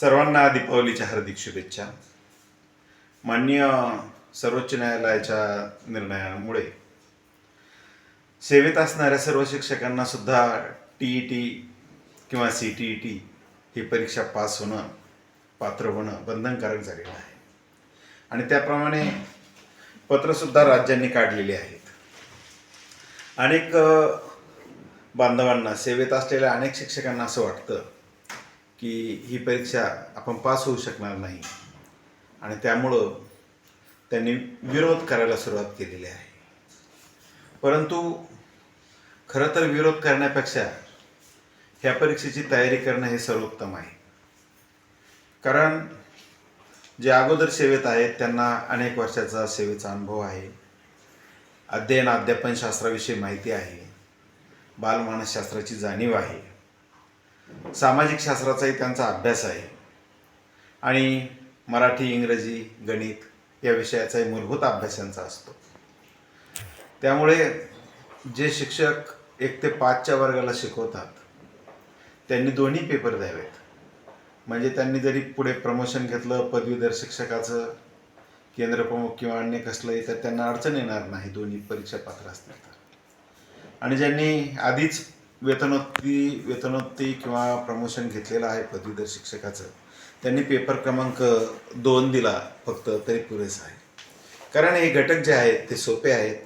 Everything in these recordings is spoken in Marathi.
सर्वांना दीपावलीच्या हार्दिक शुभेच्छा. माननीय सर्वोच्च न्यायालयाच्या निर्णयामुळे सेवेत असणाऱ्या सर्व शिक्षकांना सुद्धा टी ई टी किंवा सी टी ई टी ही परीक्षा पास होणं पात्र होणं बंधनकारक झालेलं आहे. आणि त्याप्रमाणे पत्रसुद्धा राज्यांनी काढलेली आहेत. अनेक बांधवांना सेवेत असलेल्या अनेक शिक्षकांना असं वाटतं की ही परीक्षा आपण पास होऊ शकणार नाही. आणि त्यामुळं त्यांनी विरोध करायला सुरुवात केलेली आहे. परंतु खरं तर विरोध करण्यापेक्षा ह्या परीक्षेची तयारी करणं हे सर्वोत्तम आहे. कारण जे अगोदर सेवेत आहेत त्यांना अनेक वर्षाचा सेवेचा अनुभव आहे. अध्ययन अध्यापनशास्त्राविषयी माहिती आहे. बालमानसशास्त्राची जाणीव आहे. सामाजिक शास्त्राचाही त्यांचा अभ्यास आहे. आणि मराठी इंग्रजी गणित या विषयाचाही मूलभूत अभ्यास यांचा असतो. त्यामुळे जे शिक्षक एक ते पाचच्या वर्गाला शिकवतात त्यांनी दोन्ही पेपर द्यावेत. म्हणजे त्यांनी जरी पुढे प्रमोशन घेतलं पदवीधर शिक्षकाचं केंद्रप्रमुख किंवा अन्य कसलंही तर त्यांना अडचण येणार नाही दोन्ही परीक्षा पात्र असतील तर. आणि ज्यांनी आधीच वेतनोत्ती वेतनोत्ती किंवा प्रमोशन घेतलेलं आहे पदवीधर शिक्षकाचं. त्यांनी पेपर क्रमांक दोन दिला फक्त तरी पुरेसा आहे. कारण हे घटक जे आहेत ते सोपे आहेत.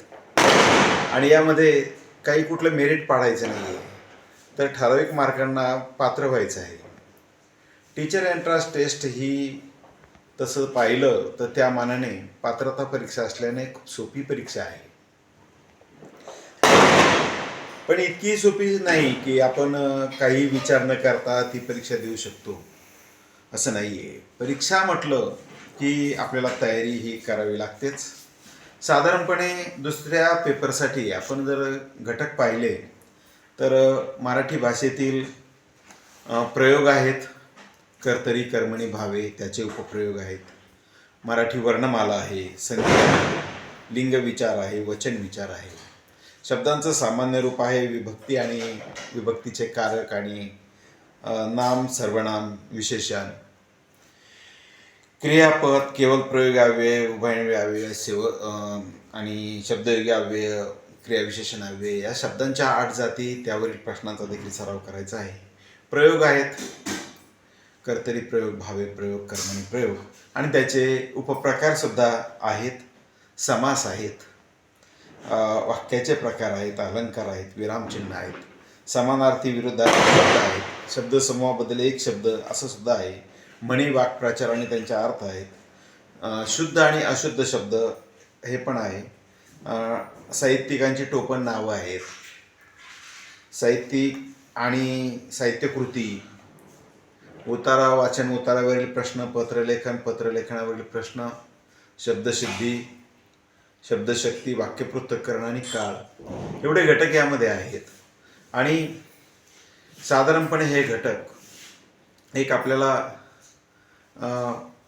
आणि यामध्ये काही कुठलं मेरिट पाडायचं नाही आहे तर ठराविक मार्कांना पात्र व्हायचं आहे. टीचर एंट्रन्स टेस्ट ही तसं पाहिलं तर त्या मानाने पात्रता परीक्षा असल्याने खूप सोपी परीक्षा आहे. पण इतकी सोपी नाही की आपण काही विचार न करता ती परीक्षा देऊ शकतो. असं नाही आहे परीक्षा म्हटलं की आपल्याला तयारी ही करावी लागतेच. साधारणपणे दुसऱ्या पेपरसाठी आपण जर घटक पाहिले तर मराठी भाषेतील प्रयोग आहेत. कर्तरी कर्मणी भावे त्याचे उपप्रयोग आहेत. मराठी वर्णमाला आहे संगीत लिंग विचार आहे वचन विचार आहे. शब्दांचं सामान्य रूप आहे विभक्ती आणि विभक्तीचे कारक आणि नाम सर्वनाम विशेषण. क्रियापद केवळ प्रयोगाव्यय अव्यय सेव आणि शब्दयोगाव्यय क्रियाविशेषण अव्यय या शब्दांच्या आठ जाती त्यावरील प्रश्नांचा देखील सराव करायचा आहे. प्रयोग आहेत. कर्तरी प्रयोग भावे प्रयोग कर्मणी प्रयोग आणि त्याचे उपप्रकार सुद्धा आहेत समास आहेत. वाक्याचे प्रकार आहेत अलंकार आहेत विरामचिन्ह आहेत समानार्थी विरुद्धार्थी शब्द आहेत शब्दसमूहाबद्दल एक शब्द असं सुद्धा आहे. म्हणी वाक्प्रचार आणि त्यांचे अर्थ आहेत. शुद्ध आणि अशुद्ध शब्द हे पण आहे. साहित्यिकांची टोपण नावं आहेत. साहित्यिक आणि साहित्यकृती. उतारा वाचन उतारावरील प्रश्न पत्रलेखन पत्रलेखनावरील प्रश्न शब्दसिद्धी शब्दशक्ती वाक्यपृथक्करण आणि काळ एवढे घटक यामध्ये आहेत. आणि साधारणपणे हे घटक एक आपल्याला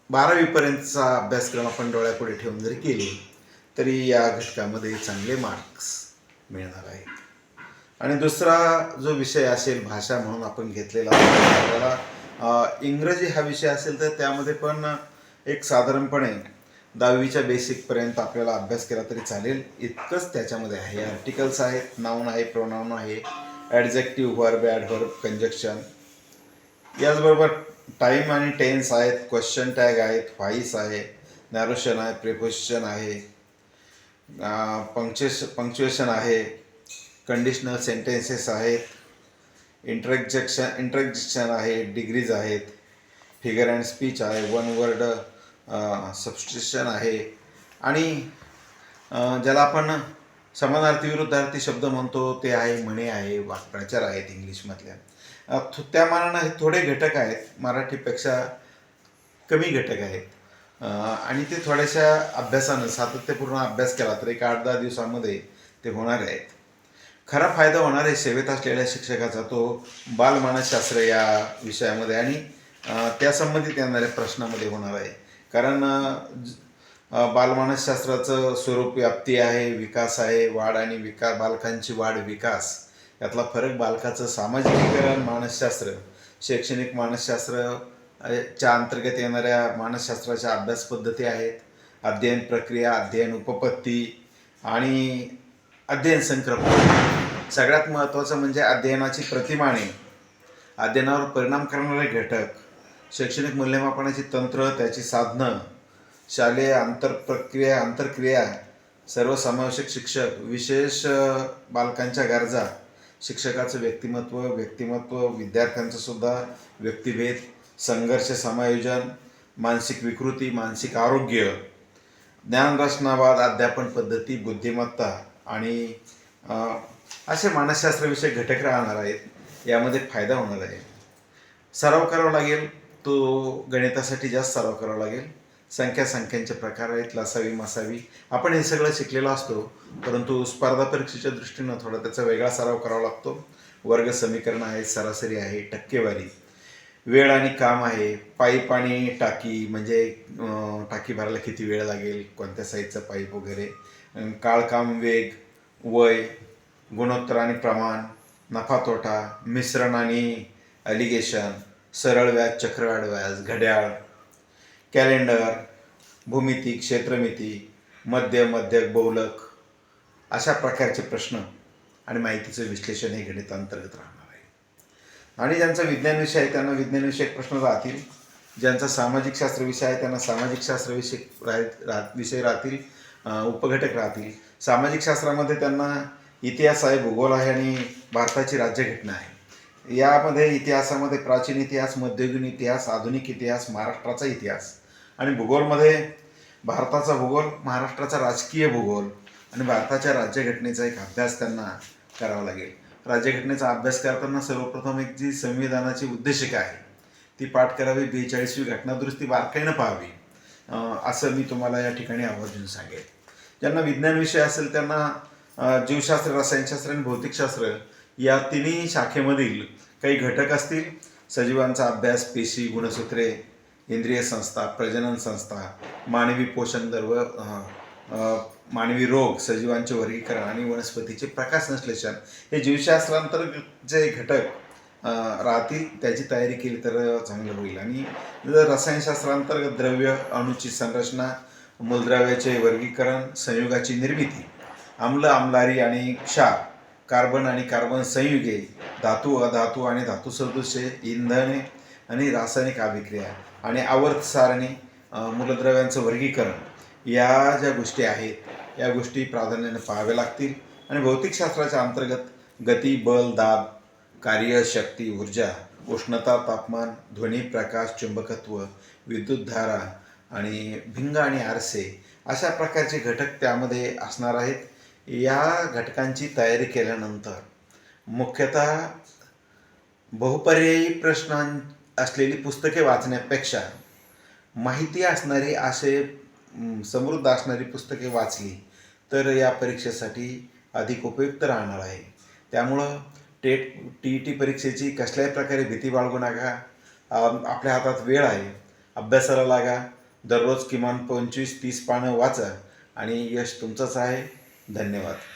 बारावीपर्यंतचा अभ्यासक्रम आपण डोळ्यापुढे ठेवून जरी केले तरी या घटकामध्ये चांगले मार्क्स मिळणार आहेत. आणि दुसरा जो विषय असेल भाषा म्हणून आपण घेतलेला आपल्याला इंग्रजी हा विषय असेल तर त्यामध्ये पण एक साधारणपणे दहावीच्या बेसिकपर्यंत आपल्याला अभ्यास केला तरी चालेल. इतकंच त्याच्यामध्ये आहे. आर्टिकल्स आहेत. नाऊन आहे. प्रोनाऊन आहे. ॲडजेक्टिव्ह वर्ब ॲडव्हर्ब कंजक्शन याचबरोबर टाईम आणि टेन्स आहेत. क्वेश्चन टॅग आहेत. व्हाईस आहे. नॅरोशन आहे. प्रिपोजिशन आहे. पंक्चुएश पंक्च्युएशन आहे. कंडिशनल सेंटेन्सेस आहेत. इंट्रजेक्शन इंट्रजेक्शन आहे. डिग्रीज आहेत. फिगर अँड स्पीच आहे. वन वर्ड सबस्टिट्यूशन आहे. आणि ज्याला आपण समानार्थी विरुद्धार्थी शब्द म्हणतो ते आहे म्हणे आहे वाक्प्रचार आहेत इंग्लिशमधल्या त्या मानानं हे थोडे घटक आहेत. मराठीपेक्षा कमी घटक आहेत. आणि ते थोड्याशा अभ्यासानं सातत्यपूर्ण अभ्यास केला तर एक आठ दहा दिवसामध्ये ते होणार आहेत. खरा फायदा होणार आहे सेवेत असलेल्या शिक्षकाचा तो बालमानसशास्त्र या विषयामध्ये आणि त्यासंबंधित येणाऱ्या प्रश्नामध्ये होणार आहे. कारण ज- बालमानसशास्त्राचं स्वरूप व्याप्ती आहे विकास आहे वाढ आणि विका बालकांची वाढ विकास. यातला फरक बालकाचं सामाजिकीकरण मानसशास्त्र. शैक्षणिक मानसशास्त्र च्या अंतर्गत येणाऱ्या मानसशास्त्राच्या अभ्यास पद्धती आहेत. अध्ययन प्रक्रिया अध्ययन उपपत्ती आणि अध्ययन संक्रमण. सगळ्यात महत्त्वाचं म्हणजे अध्ययनाची प्रतिमाने. अध्ययनावर परिणाम करणारे घटक. शैक्षणिक मूल्यमापनाची तंत्र त्याची साधनं शालेय आंतरप्रक्रिया आंतरक्रिया सर्वसमावेशक शिक्षक विशेष बालकांच्या गरजा शिक्षकाचं व्यक्तिमत्व व्यक्तिमत्व विद्यार्थ्यांचं सुद्धा व्यक्तिभेद संघर्ष समायोजन मानसिक विकृती मानसिक आरोग्य ज्ञानरचनावाद अध्यापन पद्धती बुद्धिमत्ता आणि असे मानसशास्त्रविषयक घटक राहणार आहेत. यामध्ये फायदा होणार आहे. सराव करावा लागेल. तो गणितासाठी जास्त सराव करावा लागेल. संख्या संख्यांचे प्रकार आहेत लसावी मसावी. आपण हे सगळं शिकलेलं असतो परंतु स्पर्धा परीक्षेच्या दृष्टीनं थोडा त्याचा वेगळा सराव करावा लागतो. वर्ग समीकरण आहे सरासरी आहे टक्केवारी. वेळ आणि काम आहे. पाईप आणि टाकी म्हणजे टाकी भरायला किती वेळ लागेल कोणत्या साईजचा पाईप वगैरे. काळकाम काळ काम वेग वय गुणोत्तर आणि प्रमाण नफा तोटा मिश्रण आणि अलिगेशन सरळ व्याज चक्रवाढ व्याज घड्याळ कॅलेंडर भूमिती क्षेत्रमिती मध्य मध्यक बहुलक अशा प्रकारचे प्रश्न आणि माहितीचं विश्लेषण हे गणितांतर्गत राहणार आहे. आणि ज्यांचा विज्ञान विषय आहे त्यांना विज्ञानविषयक प्रश्न राहतील. ज्यांचा सामाजिक शास्त्र विषय आहे त्यांना सामाजिक शास्त्र विषय राह- विषय राहतील उपघटक राहतील. सामाजिक शास्त्रामध्ये त्यांना इतिहास आहे भूगोल आहे आणि भारताची राज्यघटना आहे. यामध्ये इतिहासामध्ये प्राचीन इतिहास मध्ययुगीन इतिहास आधुनिक इतिहास महाराष्ट्राचा इतिहास. आणि भूगोलमध्ये भारताचा भूगोल महाराष्ट्राचा राजकीय भूगोल आणि भारताच्या राज्यघटनेचा एक अभ्यास त्यांना करावा लागेल. राज्यघटनेचा अभ्यास करताना सर्वप्रथम एक जी संविधानाची उद्देशिका आहे ती पाठ करावी बेचाळीसवी घटनादुरुस्ती बारकाईनं पाहावी असं मी तुम्हाला या ठिकाणी आवर्जून सांगेन. ज्यांना विज्ञान विषय असेल त्यांना जीवशास्त्र रसायनशास्त्र आणि भौतिकशास्त्र या तिन्ही शाखेमधील काही घटक असतील. सजीवांचा अभ्यास पेशी गुणसूत्रे इंद्रिय संस्था प्रजनन संस्था मानवी पोषण दर्व मानवी रोग सजीवांचे वर्गीकरण आणि वनस्पतीचे प्रकाश संश्लेषण हे जीवशास्त्रांतर्गत जे घटक राहतील त्याची तयारी केली तर चांगलं होईल. आणि जर रसायनशास्त्रांतर्गत द्रव्य अणूची संरचना मूलद्रव्याचे वर्गीकरण संयुगाची निर्मिती आम्ल आमलारी आणि क्षार कार्बन आणि कार्बन संयुगे धातू अधातू आणि धातू सदृश्य इंधने आणि रासायनिक अभिक्रिया आणि आवर्त सारणी मूलद्रव्यांचं वर्गीकरण या ज्या गोष्टी आहेत या गोष्टी प्राधान्याने पाहाव्या लागतील. आणि भौतिकशास्त्राच्या अंतर्गत गती बल दाब कार्य शक्ती ऊर्जा उष्णता तापमान ध्वनी प्रकाश चुंबकत्व विद्युतधारा आणि भिंग आणि आरसे अशा प्रकारचे घटक त्यामध्ये असणार आहेत. या घटकांची तयारी केल्यानंतर मुख्यतः बहुपर्यायी प्रश्न असलेली पुस्तके वाचण्यापेक्षा माहिती असणारी असे समृद्ध असणारी पुस्तके वाचली तर या परीक्षेसाठी अधिक उपयुक्त राहणार आहे. त्यामुळं टेट टी ई टी परीक्षेची कसल्याही प्रकारे भीती बाळगू नका. आपल्या हातात वेळ आहे. अभ्यासाला लागा. दररोज किमान पंचवीस तीस पानं वाचा आणि यश तुमचंच आहे. धन्यवाद.